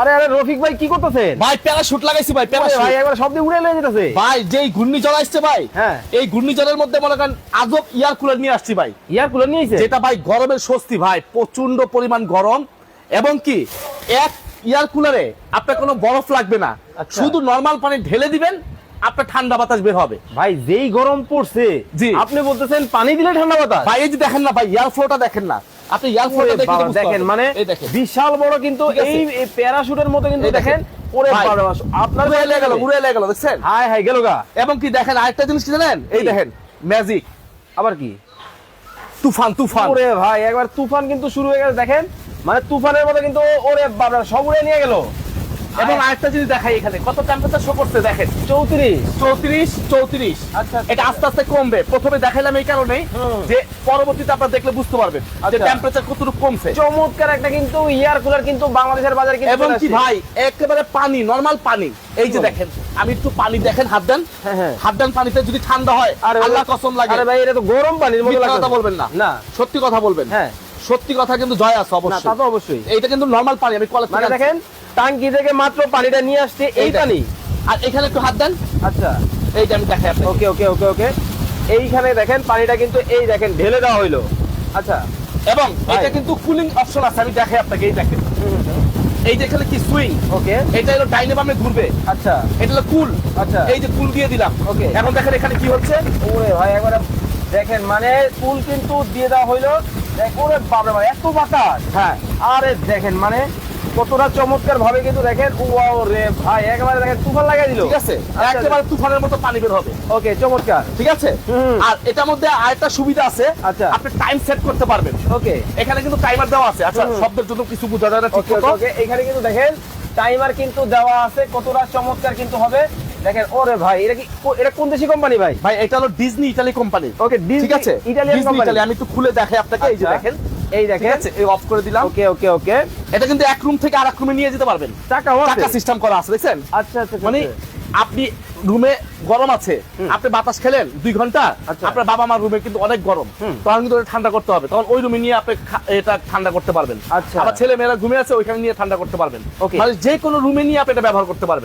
আরে আরে রফিক ভাই কি করতেছেন? ভাই প্যারাশুট লাগাইছি ভাই প্যারাশুট ভাই একবার শব্দ উড়ে লয়ে যেতেছে। ভাই যেই ঘূর্ণিঝড় আসছে ভাই হ্যাঁ। এই ঘূর্ণিঝড়ের মধ্যে মনে করেন আজব ইয়ার কুলার নিয়ে আসছি ভাই। ইয়ার কুলার নিয়েছে যেটা ভাই গরমের স্বস্তি ভাই প্রচণ্ড পরিমাণ গরম। এবং কি এক ইয়ার কুলারে আপনার কোনো বরফ লাগবে না। আচ্ছা। শুধু নর্মাল পানি ঢেলে দিবেন আপনার ঠান্ডা বাতাস বের হবে। ভাই যেই গরম পড়ছে জি। আপনি বলতেছেন পানি দিলে ঠান্ডা বাতাস। ভাই এই যে দেখেন না ভাই ইয়ার ফ্লোটা দেখেন না। আপনি দেখে দেখেন মানে বিশাল বড় কিন্তু এই প্যারাশুটের মতো কিন্তু দেখেন। দেখেন ওরে বাবা, আপনার উড়ে গেল উড়ে গেল দেখছেন? হাই হাই গেল গা। এবং কি দেখেন আরেকটা জিনিস কি জানেন? এই দেখেন ম্যাজিক আবার কি? তুফান তুফান। ওরে ভাই একবার তুফান কিন্তু শুরু হয়ে গেছে দেখেন। মানে তুফানের মতো কিন্তু ওরে বাবা সব উড়ে নিয়ে গেল। এবং আরেকটা জিনিস দেখাই এখানে। কত টেম্পারেচার শো করছে দেখেন? চৌত্রিশ। চৌত্রিশ? চৌত্রিশ। আচ্ছা, আচ্ছা। এটা আস্তে আস্তে কমবে। প্রথমে দেখাইলাম এই কারণে যে পরবর্তীতে আপনারা দেখলে বুঝতে পারবেন যে আচ্ছা। টেম্পারেচার কতটুকু কমছে। চমৎকার একটা কিন্তু ইয়ার কুলার কিন্তু বাংলাদেশের বাজারে কিন্তু এবং কি ভাই একেবারে পানি নরমাল পানি। এই যে দেখেন আমি একটু পানি দেখেন হাত দেন। হ্যাঁ, হ্যাঁ। হাত দেন পানিতে যদি ঠান্ডা হয় আরে আল্লাহ কসম লাগে। আরে ভাই এটা তো গরম পানির মতো কথা বলবেন না। না। সত্যি কথা বলবেন। হ্যাঁ। সত্যি কথা কিন্তু জয় আছে অবশ্যই তা তো অবশ্যই। এইটা কিন্তু নরমাল পানি আমি কলেজ মানে দেখেন টাঙ্কি থেকে মাত্র পানিটা নিয়ে আসছে এই পানি আর এখানে একটু হাত দেন। আচ্ছা। এইটা আমি দেখাই আপনাকে। ওকে ওকে ওকে ওকে। এইখানে দেখেন পানিটা কিন্তু এই দেখেন ঢেলে দেওয়া হইল। আচ্ছা। এবং এটা কিন্তু কুলিং অপশন আছে আমি দেখাই আপনাকে এই দেখেন। এই যে এখানে কি সুইং ওকে। এটা হলো ডাইনে বামে ঘুরবে। আচ্ছা। এটা হলো কুল আচ্ছা। এই যে কুল দিয়ে দিলাম। ওকে। এখন দেখেন এখানে কি হচ্ছে? ওরে ভাই একবারে দেখেন মানে কুল কিন্তু দিয়ে দেওয়া হইল। দেখ ওরে ভাই এত বাতাস। হ্যাঁ। আরে দেখেন মানে কতটা চমৎকার ভাবে কিন্তু দেখেন ওয়াও রে ভাই একেবারে দেখেন তুফান লাগাই দিল। ঠিক আছে আচ্ছা, একেবারে তুফানের মতো পানি বের হবে। ওকে চমৎকার। ঠিক আছে? আর এটার মধ্যে আরেকটা সুবিধা আছে আচ্ছা। আপনি টাইম সেট করতে পারবেন। ওকে। এখানে কিন্তু টাইমার দেওয়া আছে। আচ্ছা। শব্দের জন্য কিছু বোঝা যায় না ঠিক ওকে ওকে। এখানে কিন্তু দেখেন টাইমার কিন্তু দেওয়া আছে কতটা চমৎকার কিন্তু হবে। দেখেন ওরে ভাই এটা কি এটা কোন দেশি কোম্পানি ভাই? ভাই এটা হলো ডিজনি ইটালি কোম্পানি ওকে ঠিক আছে? ইটালিয়ান কোম্পানি আমি একটু খুলে দেখাই আপনাকে এই যে আচ্ছা। দেখেন। এই দেখেন। এই অফ করে দিলাম। ওকে ওকে ওকে। এটা কিন্তু এক রুম থেকে আরেক রুমে নিয়ে যেতে পারবেন। টাকা টাকা সিস্টেম করা আছে দেখছেন? আচ্ছা আচ্ছা মানে আপনি রুমে গরম আছে আপনি বাতাস খেলেন দুই ঘণ্টা আচ্ছা। আপনার বাবা মার রুমে কিন্তু অনেক গরম। তখন কিন্তু ঠান্ডা করতে হবে। তখন ওই রুমে নিয়ে আপনি এটা ঠান্ডা করতে পারবেন। আচ্ছা। আবার ছেলে মেয়েরা ঘুমিয়ে আছে ওইখানে নিয়ে ঠান্ডা করতে পারবেন। Okay. মানে যে কোনো রুমে নিয়ে আপনি এটা ব্যবহার করতে পারবেন।